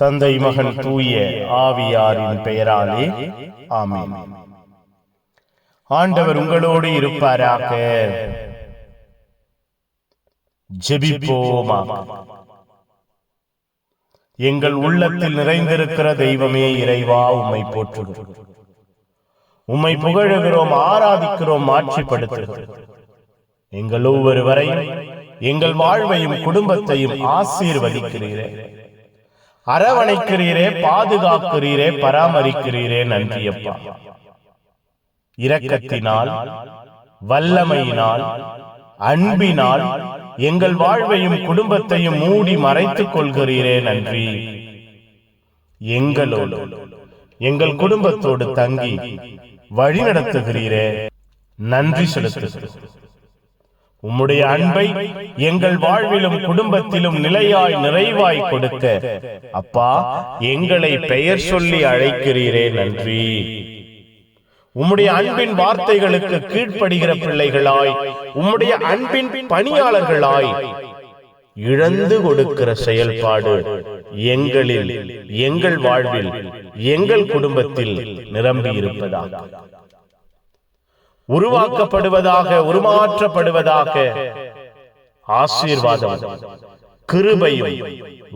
தந்தை மகன் தூய ஆவியாரின் பெயராலே ஆமாம் ஆண்டவர் உங்களோடு இருப்பாராக. ஜெபிப்போமா எங்கள் உள்ளத்தில் நிறைந்திருக்கிற தெய்வமே இறைவா உம்மை போற்றுகிறோம் உம்மை புகழுகிறோம் ஆராதிக்கிறோம் ஆட்சிப்படுத்துகிறோம் எங்கள் ஒவ்வொருவரையும் எங்கள் வாழ்வையும் குடும்பத்தையும் ஆசீர்வதிக்கிறீர்கள் அரவணைக்கிறீரே பாதுகாக்கிறீரே பராமரிக்கிறீரே நன்றியப்பா. இரக்கத்தினால் வல்லமையினால் அன்பினால் எங்கள் வாழ்வையும் குடும்பத்தையும் மூடி மறைத்துக் கொள்கிறீரே நன்றி. எங்களோடு எங்கள் குடும்பத்தோடு தங்கி வழி நடத்துகிறீரே நன்றி செலுத்துகிறோம். உம்முடைய அன்பை எங்கள் வாழ்விலும் குடும்பத்திலும் நிலையாய் நிறைவாய் கொடுக்க அப்பா எங்களை பெயர் சொல்லி அழைக்கிறீரே நன்றி. உம்முடைய அன்பின் வார்த்தைகளுக்கு கீழ்ப்படுகிற பிள்ளைகளாய் உம்முடைய அன்பின் பணியாளர்களாய் இழந்து கொடுக்கிற செயல்பாடு எங்களில் எங்கள் வாழ்வில் எங்கள் குடும்பத்தில் நிரம்பி இருப்பதாக உருவாக்கப்படுவதாக உருமாற்றப்படுவதாக. ஆசீர்வாதம் கிருபையும்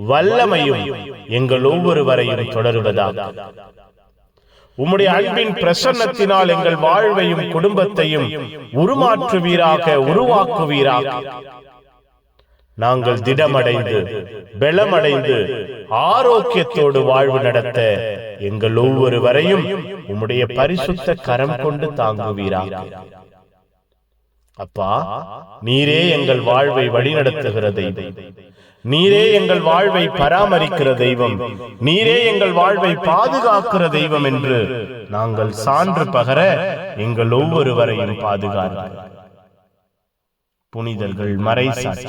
வல்லமையும் எங்கள் ஒவ்வொருவரையும் தொடருவதாக. உம்முடைய அன்பின் பிரசன்னத்தினால் எங்கள் வாழ்வையும் குடும்பத்தையும் உருமாற்றுவீராக உருவாக்குவீராக. நாங்கள் திடமடைந்து பலமடைந்து ஆரோக்கியத்தோடு வாழ்வு நடத்த எங்கள் ஒவ்வொருவரையும் உம்முடைய பரிசுத்த கரம் கொண்டு தாங்குவீராக. அப்பா நீரே எங்கள் வாழ்வை வழிநடத்துகிற தெய்வம். நீரே எங்கள் வாழ்வை பராமரிக்கிற தெய்வம். நீரே எங்கள் வாழ்வை பாதுகாக்கிற தெய்வம் என்று நாங்கள் சான்று பகர எங்கள் ஒவ்வொருவரையும் பாதுகாக்க. புனிதர்கள் மறை சாட்சி